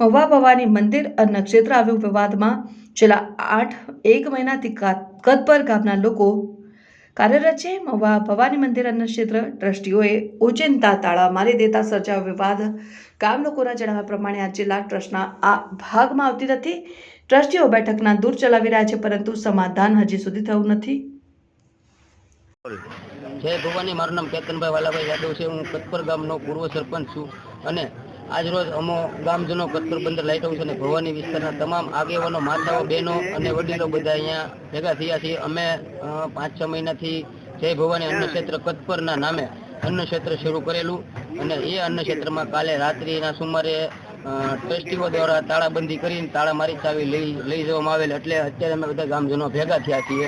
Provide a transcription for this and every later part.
મહુવા ભવાની મંદિર અને ક્ષેત્ર આવ્યું વિવાદમાં છેલ્લા આઠ, એક મહિનાથી કદ કદપર ગામના લોકો કાર્યરત છે. મહુવા ભવાની મંદિર અન્ન ક્ષેત્ર ટ્રસ્ટીઓએ ઓચિંતા તાળા મારી દેતા સર્જાયો વિવાદ. ગામ લોકોના જણાવ્યા પ્રમાણે આ જિલ્લા ટ્રસ્ટના આ ભાગમાં આવતી નથી. ટ્રસ્ટીઓ બેઠકના દૂર ચલાવી રહ્યા છે, પરંતુ સમાધાન હજી સુધી થયું નથી. જય ભવાની, મારું નામ કેતનભાઈ વાલાભાઈ યાદવ છે. હું કતપર ગામનો પૂર્વ સરપંચ છું અને આજ રોજ અમો ગામજનો કતપર બંદર લાઇટ હાઉસ અને ભવાની વિસ્તારના તમામ આગેવાનો, માતાઓ, બહેનો અને વડીલો બધા અહીંયા ભેગા થયા છીએ. અમે પાંચ છ મહિનાથી જય ભવાની અન્ન ક્ષેત્ર કચ્છપરના નામે અન્ન ક્ષેત્ર શરૂ કરેલું અને એ અન્ન ક્ષેત્રમાં કાલે રાત્રિના સુમારે ટ્રસ્ટીઓ દ્વારા તાળાબંધી કરીને તાળા મારી ચાવી લઈ લઈ જવામાં આવેલ એટલે અત્યારે અમે બધા ગામજનો ભેગા થયા છીએ.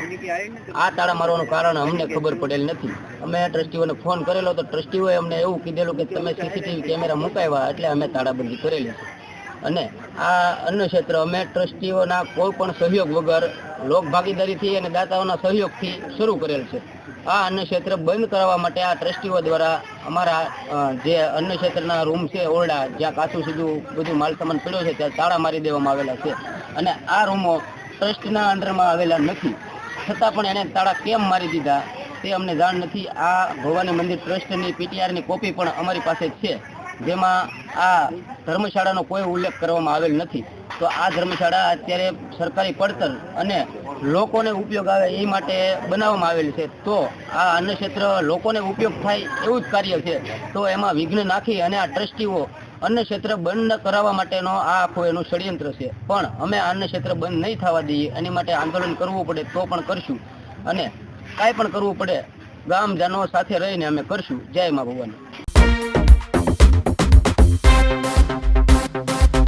આ તાળા મારવાનું કારણ અમને ખબર પડેલ નથી. અમે ટ્રસ્ટીઓને ફોન કરેલો તો ટ્રસ્ટીઓએ અમને એવું કીધેલું કે તમે સીસીટીવી કેમેરા મુકાવ્યા એટલે અમે તાળાબંધી કરેલી છે. અને આ અન્ન ક્ષેત્ર, અમે ટ્રસ્ટીઓના કોઈ પણ સહયોગ વગર લોક ભાગીદારીથી અને દાતાઓના સહયોગથી શરૂ કરેલ છે. આ અન્ન ક્ષેત્ર બંધ કરાવવા માટે આ ટ્રસ્ટીઓ દ્વારા અમારા જે અન્ન ક્ષેત્રના રૂમ છે, ઓરડા, જ્યાં કાચું સીધું બધું માલ સામાન પડ્યો છે, ત્યાં તાળા મારી દેવામાં આવેલા છે. અને આ રૂમો ટ્રસ્ટના અંડરમાં આવેલા નથી. છતાં પણ એને તાળા કેમ મારી દીધા તે અમને જાણ નથી. આ ભવાની મંદિર ટ્રસ્ટની પીટીઆરની કોપી પણ અમારી પાસે છે. જેમાં આ ધર્મશાળાનો કોઈ ઉલ્લેખ કરવામાં આવેલ નથી. તો આ ધર્મશાળા અત્યારે સરકારી પડતર અને લોકોને ઉપયોગ આવે એ માટે બનાવવામાં આવેલ છે. તો આ અન્ન ક્ષેત્ર લોકોને ઉપયોગ થાય એવું જ કાર્ય છે. તો એમાં વિઘ્ન નાખી અને આ ટ્રસ્ટીઓ અન્ન ક્ષેત્ર બંધ કરાવવા માટેનો આ આખું એનું ષડયંત્ર છે. પણ અમે અન્ન ક્ષેત્ર બંધ નહીં થવા દઈએ, એની માટે આંદોલન કરવું પડે તો પણ કરશું. અને કાંઈ પણ કરવું પડે, ગામજનો સાથે રહીને અમે કરશું. જય મા ભગવાન